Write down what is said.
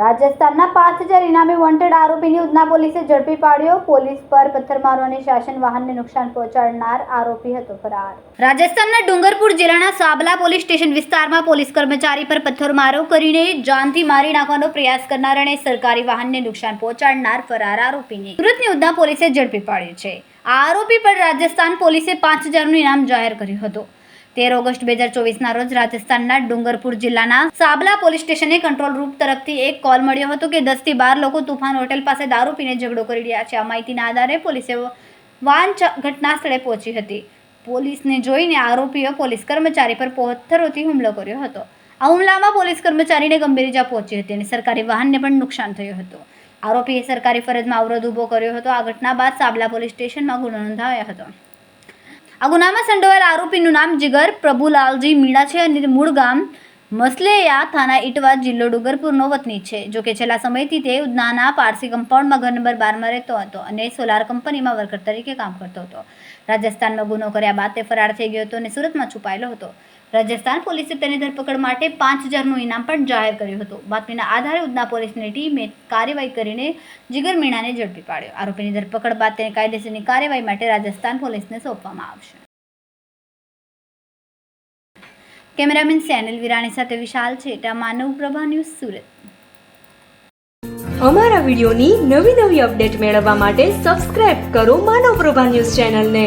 રાજસ્થાનના પાંચ હજાર ઇનામી વોન્ટેડ આરોપીની ઉધના પોલીસે ઝડપી પાડ્યો. પોલીસ પર પથ્થરમારો અને શાસન વાહનને નુકસાન પહોંચાડનાર આરોપી હતો ફરાર. રાજસ્થાનના ડુંગરપુર જિલ્લાના સાબલા પોલીસ સ્ટેશન વિસ્તારમાં પોલીસ કર્મચારી પર પથ્થરમારો કરીને જાનથી મારી નાખવાનો પ્રયાસ કરનાર અને સરકારી વાહનને નુકસાન પહોંચાડનાર ફરાર આરોપીને સુરતની ઉધના પોલીસે ઝડપી પાડ્યો છે. આ આરોપી પર રાજસ્થાન પોલીસે પાંચ હજારનું ઇનામ જાહેર કર્યું હતું. તેર ઓગસ્ટ બે હજાર ચોવીસના રોજ રાજસ્થાનના ડુંગરપુર જિલ્લાના સાબલા પોલીસ સ્ટેશને કંટ્રોલ રૂમ તરફથી એક કોલ મળ્યો હતો કે દસથી બાર લોકો તુફાન હોટેલ પાસે દારૂ પીને ઝઘડો કરી રહ્યા છે. આ માહિતીના આધારે પોલીસે વાન ઘટના સ્થળે પહોંચી હતી. પોલીસને જોઈને આરોપીઓ પોલીસ કર્મચારી પર પથ્થરોથી હુમલો કર્યો હતો. આ હુમલામાં પોલીસ કર્મચારીને ગંભીર ઇજા પહોંચી હતી અને સરકારી વાહનને પણ નુકસાન થયું હતું. આરોપીએ સરકારી ફરજમાં અવરોધ ઊભો કર્યો હતો. આ ઘટના બાદ સાબલા પોલીસ સ્ટેશનમાં ગુનો નોંધાયો હતો. આ ગુનામાં સંડોવાયેલ આરોપીનું નામ જીગર, પ્રભુલાલજી મીણા છે અને મૂળ ગામ મસલેયા થાના ઇટવા જિલ્લો ડુંગરપુરનો વતની છે. જો કે છેલ્લા સમયથી તે ઉધનાના પારસી કમ્પાઉન્ડમાં ઘર નંબર બારમાં રહેતો હતો અને સોલાર કંપનીમાં વર્કર તરીકે કામ કરતો હતો. રાજસ્થાનમાં ગુનો કર્યા બાદ તે ફરાર થઈ ગયો હતો અને સુરતમાં છુપાયેલો હતો. રાજસ્થાન પોલીસે તેની ધરપકડ માટે પાંચ હજારનું ઇનામ પણ જાહેર કર્યું હતું. બાતમીના આધારે ઉધના પોલીસની ટીમે કાર્યવાહી કરીને જીગર મીણાને ઝડપી પાડ્યો. આરોપીની ધરપકડ બાદ તેને કાયદેસરની કાર્યવાહી માટે રાજસ્થાન પોલીસને સોંપવામાં આવશે. કેમેરામેન સેનલ વિરાણી સાથે વિશાલ છેટા, માનવ પ્રભા ન્યૂઝ સુરત. અમારા વિડીયોની નવી નવી અપડેટ મેળવવા માટે સબસ્ક્રાઇબ કરો માનવ પ્રભા ન્યૂઝ ચેનલને.